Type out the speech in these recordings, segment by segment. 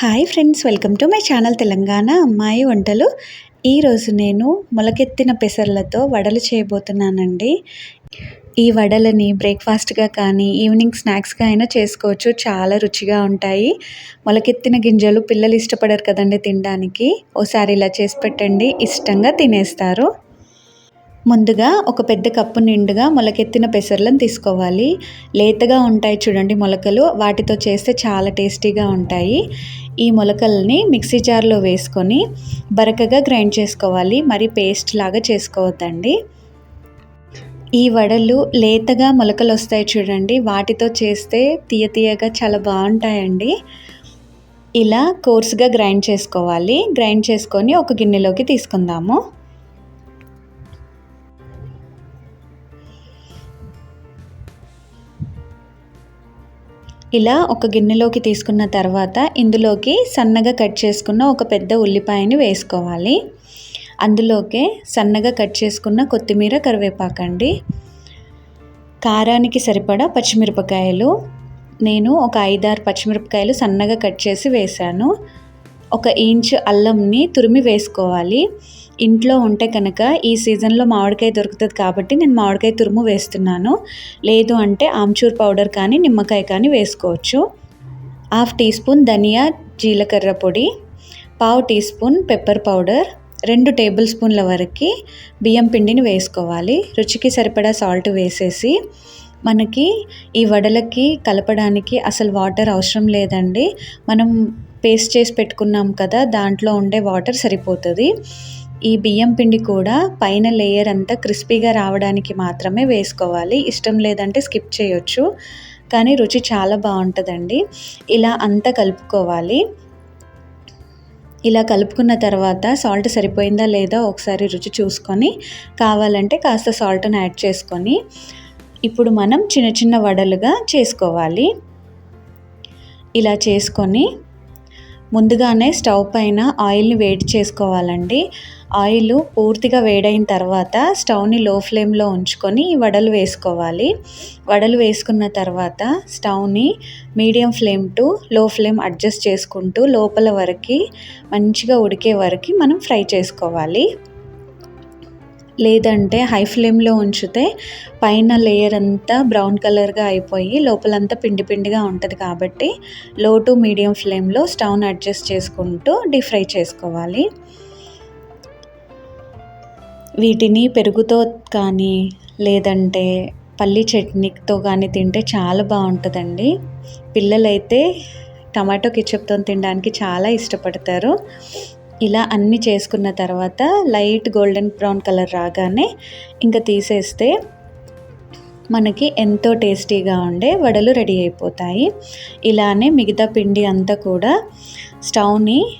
Hi friends welcome to my channel Telangana అమ్మాయి వంటలు. ఈరోజు నేను మొలకెత్తిన పెసర్లతో వడలు చేయబోతున్నానండి. ఈ వడలని బ్రేక్ఫాస్ట్గా కానీ ఈవినింగ్ స్నాక్స్గా అయినా చేసుకోవచ్చు. చాలా రుచిగా ఉంటాయి. మొలకెత్తిన గింజలు పిల్లలు ఇష్టపడరు కదండి తినడానికి. ఓసారి ఇలా చేసి పెట్టండి ఇష్టంగా తినేస్తారు. ముందుగా ఒక పెద్ద కప్పు నిండుగా మొలకెత్తిన పెసర్లను తీసుకోవాలి. లేతగా ఉంటాయి చూడండి మొలకలు. వాటితో చేస్తే చాలా టేస్టీగా ఉంటాయి. ఈ మొలకల్ని మిక్సీ జార్లో వేసుకొని బరకగా గ్రైండ్ చేసుకోవాలి. మరి పేస్ట్ లాగా చేసుకోవద్దండి. ఈ వడలు లేతగా మొలకలు వస్తాయి చూడండి. వాటితో చేస్తే తీయ తీయగా చాలా బాగుంటాయండి. ఇలా కోర్స్గా గ్రైండ్ చేసుకోవాలి. గ్రైండ్ చేసుకొని ఒక గిన్నెలోకి తీసుకుందాము. ఇలా ఒక గిన్నెలోకి తీసుకున్న తర్వాత ఇందులోకి సన్నగా కట్ చేసుకున్న ఒక పెద్ద ఉల్లిపాయని వేసుకోవాలి. అందులోకే సన్నగా కట్ చేసుకున్న కొత్తిమీర కరివేపాకండి కారానికి సరిపడా పచ్చిమిరపకాయలు. నేను ఒక ఐదారు పచ్చిమిరపకాయలు సన్నగా కట్ చేసి వేశాను. ఒక ఇంచ్ అల్లంని తురిమి వేసుకోవాలి. ఇంట్లో ఉంటే కనుక ఈ సీజన్లో మామిడికాయ దొరుకుతుంది కాబట్టి నేను మామిడికాయ తురుము వేస్తున్నాను. లేదు అంటే ఆమ్చూర్ పౌడర్ కానీ నిమ్మకాయ కానీ వేసుకోవచ్చు. హాఫ్ టీ స్పూన్ ధనియా జీలకర్ర పొడి పావు టీ స్పూన్ పెప్పర్ పౌడర్ రెండు టేబుల్ స్పూన్ల వరకు బియ్యం పిండిని వేసుకోవాలి. రుచికి సరిపడా సాల్ట్ వేసేసి మనకి ఈ వడలకి కలపడానికి అసలు వాటర్ అవసరం లేదండి. మనం పేస్ట్ చేసి పెట్టుకున్నాం కదా దాంట్లో ఉండే వాటర్ సరిపోతుంది. ఈ బియ్యం పిండి కూడా పైన లేయర్ అంతా క్రిస్పీగా రావడానికి మాత్రమే వేసుకోవాలి. ఇష్టం లేదంటే స్కిప్ చేయొచ్చు. కానీ రుచి చాలా బాగుంటుందండి. ఇలా అంతా కలుపుకోవాలి. ఇలా కలుపుకున్న తర్వాత సాల్ట్ సరిపోయిందా లేదా ఒకసారి రుచి చూసుకొని కావాలంటే కాస్త సాల్ట్ని యాడ్ చేసుకొని ఇప్పుడు మనం చిన్న చిన్న వడలుగా చేసుకోవాలి. ఇలా చేసుకొని ముందుగానే స్టవ్ పైన ఆయిల్ని వేడి చేసుకోవాలండి. ఆయిల్ పూర్తిగా వేడైన తర్వాత స్టవ్ని లో ఫ్లేమ్లో ఉంచుకొని వడలు వేసుకోవాలి. వడలు వేసుకున్న తర్వాత స్టవ్ని medium flame to low flame adjust చేసుకుంటూ లోపల వరకు మంచిగా ఉడికే వరకు మనం ఫ్రై చేసుకోవాలి. లేదంటే హై ఫ్లేమ్లో ఉంచితే పైన లేయర్ అంతా బ్రౌన్ కలర్గా అయిపోయి లోపలంతా పిండి పిండిగా ఉంటుంది కాబట్టి లో టు మీడియం ఫ్లేమ్లో స్టవ్ను అడ్జస్ట్ చేసుకుంటూ డీప్ ఫ్రై చేసుకోవాలి. వీటిని పెరుగుతో కానీ లేదంటే పల్లి చట్నీతో కానీ తింటే చాలా బాగుంటుందండి. పిల్లలైతే టమాటో కిచప్తో తినడానికి చాలా ఇష్టపడతారు. ఇలా అన్నీ చేసుకున్న తర్వాత లైట్ గోల్డెన్ బ్రౌన్ కలర్ రాగానే ఇంకా తీసేస్తే మనకి ఎంతో టేస్టీగా ఉండే వడలు రెడీ అయిపోతాయి. ఇలానే మిగతా పిండి అంతా కూడా స్టవ్ని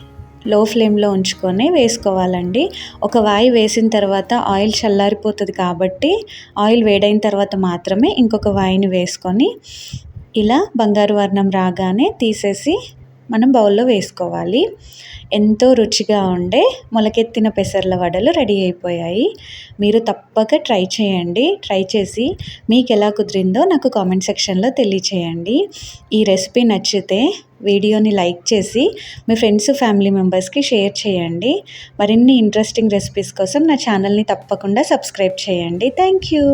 లో ఫ్లేమ్లో ఉంచుకొని వేసుకోవాలండి. ఒక వాయి వేసిన తర్వాత ఆయిల్ చల్లారిపోతుంది కాబట్టి ఆయిల్ వేడైన తర్వాత మాత్రమే ఇంకొక వాయిని వేసుకొని ఇలా బంగారు వర్ణం రాగానే తీసేసి మనం బౌల్లో వేసుకోవాలి. ఎంతో రుచిగా ఉండే మొలకెత్తిన పెసర్ల వడలు రెడీ అయిపోయాయి. మీరు తప్పక ట్రై చేయండి. ట్రై చేసి మీకు ఎలా కుదిరిందో నాకు కామెంట్ సెక్షన్లో తెలియచేయండి. ఈ రెసిపీ నచ్చితే వీడియోని లైక్ చేసి మీ ఫ్రెండ్స్ ఫ్యామిలీ మెంబర్స్కి షేర్ చేయండి. మరిన్ని ఇంట్రెస్టింగ్ రెసిపీస్ కోసం నా ఛానల్ని తప్పకుండా సబ్స్క్రైబ్ చేయండి. Thank you.